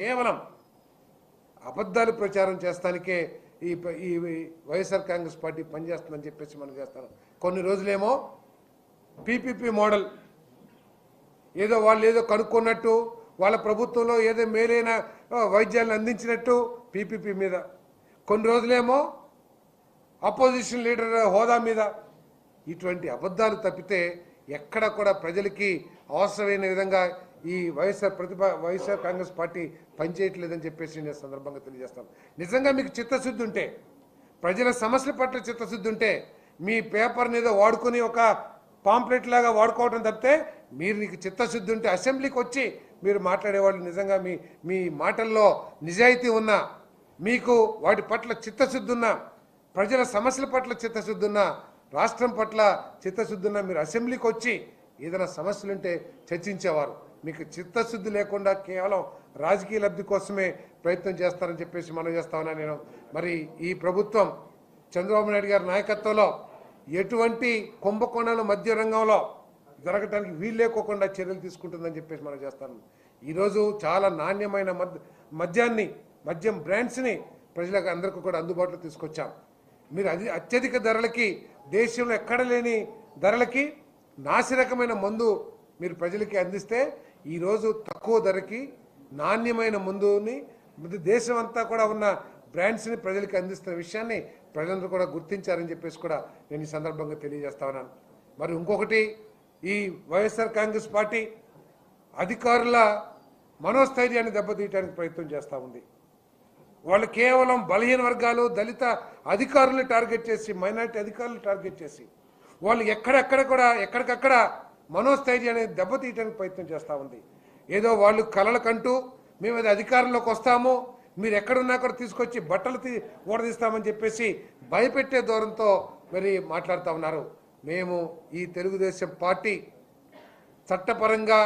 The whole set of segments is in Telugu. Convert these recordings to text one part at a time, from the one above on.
కేవలం అబద్ధాలు ప్రచారం చేస్తానికే ఈ ఈ వైఎస్ఆర్ కాంగ్రెస్ పార్టీ పనిచేస్తుందని చెప్పేసి మనం చేస్తాను కొన్ని రోజులేమో పీపీపీ మోడల్ ఏదో వాళ్ళు ఏదో కనుక్కున్నట్టు వాళ్ళ ప్రభుత్వంలో ఏదో మేలైన వైద్యాలను అందించినట్టు పీపీపీ మీద. కొన్ని రోజులేమో అపోజిషన్ లీడర్ హోదా మీద. ఇటువంటి అబద్ధాలు తప్పితే ఎక్కడ కూడా ప్రజలకి అవసరమైన విధంగా ఈ వైఎస్ఆర్ ప్రతిభ వైఎస్ఆర్ కాంగ్రెస్ పార్టీ పనిచేయట్లేదని చెప్పేసి నేను సందర్భంగా తెలియజేస్తాను. నిజంగా మీకు చిత్తశుద్ధి ఉంటే ప్రజల సమస్యల పట్ల చిత్తశుద్ధి ఉంటే మీ పేపర్ని ఏదో వాడుకొని ఒక పాంప్లెట్ లాగా వాడుకోవడం తప్పితే మీరు నీకు చిత్తశుద్ధి ఉంటే అసెంబ్లీకి వచ్చి మీరు మాట్లాడేవాళ్ళు నిజంగా మీ మీ మాటల్లో నిజాయితీ ఉన్నా మీకు వాటి పట్ల చిత్తశుద్ధి ఉన్నా ప్రజల సమస్యల పట్ల చిత్తశుద్ధి ఉన్నా రాష్ట్రం పట్ల చిత్తశుద్ధి ఉన్నా మీరు అసెంబ్లీకి వచ్చి ఏదైనా సమస్యలుంటే చర్చించేవారు. మీకు చిత్తశుద్ధి లేకుండా కేవలం రాజకీయ లబ్ధి కోసమే ప్రయత్నం చేస్తారని చెప్పేసి మనం చేస్తా ఉన్నా నేను. మరి ఈ ప్రభుత్వం చంద్రబాబు నాయుడు గారి నాయకత్వంలో ఎటువంటి కుంభకోణాలు మధ్య రంగంలో జరగటానికి వీల్లేకోకుండా చర్యలు తీసుకుంటుందని చెప్పేసి మనం చేస్తాను ఈరోజు చాలా నాణ్యమైన మద్ మద్యాన్ని మద్యం బ్రాండ్స్ని ప్రజలకు అందరికీ కూడా అందుబాటులో తీసుకొచ్చాం. మీరు అది అత్యధిక ధరలకి దేశంలో ఎక్కడ లేని ధరలకి నాసిరకమైన మందు మీరు ప్రజలకి అందిస్తే ఈరోజు తక్కువ ధరకి నాణ్యమైన మందుని దేశం అంతా కూడా ఉన్న బ్రాండ్స్ని ప్రజలకి అందిస్తున్న విషయాన్ని ప్రజలందరూ కూడా గుర్తించారని చెప్పేసి కూడా నేను ఈ సందర్భంగా తెలియజేస్తా ఉన్నాను. మరి ఇంకొకటి ఈ వైఎస్ఆర్ కాంగ్రెస్ పార్టీ అధికారుల మనోస్థైర్యాన్ని దెబ్బతీయడానికి ప్రయత్నం చేస్తూ ఉంది. వాళ్ళు కేవలం బలహీన వర్గాలు దళిత అధికారులను టార్గెట్ చేసి మైనారిటీ అధికారులను టార్గెట్ చేసి వాళ్ళు ఎక్కడెక్కడ కూడా ఎక్కడికక్కడ మనోస్థైర్యాన్ని దెబ్బతీయడానికి ప్రయత్నం చేస్తూ ఉంది. ఏదో వాళ్ళు కలలకంటూ మేము అది అధికారంలోకి వస్తాము మీరు ఎక్కడున్నా కూడా తీసుకొచ్చి బట్టలు తీ ఊడదీస్తామని చెప్పేసి భయపెట్టే దూరంతో మరి మాట్లాడుతూ ఉన్నారు. మేము ఈ తెలుగుదేశం పార్టీ చట్టపరంగా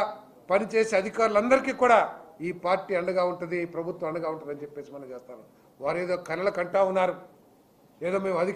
పనిచేసే అధికారులందరికీ కూడా ఈ పార్టీ అండగా ఉంటుంది ప్రభుత్వం అండగా ఉంటుందని చెప్పేసి మనం చేస్తాను వారు ఏదో కళలు ఉన్నారు. ఏదో మేము అధిక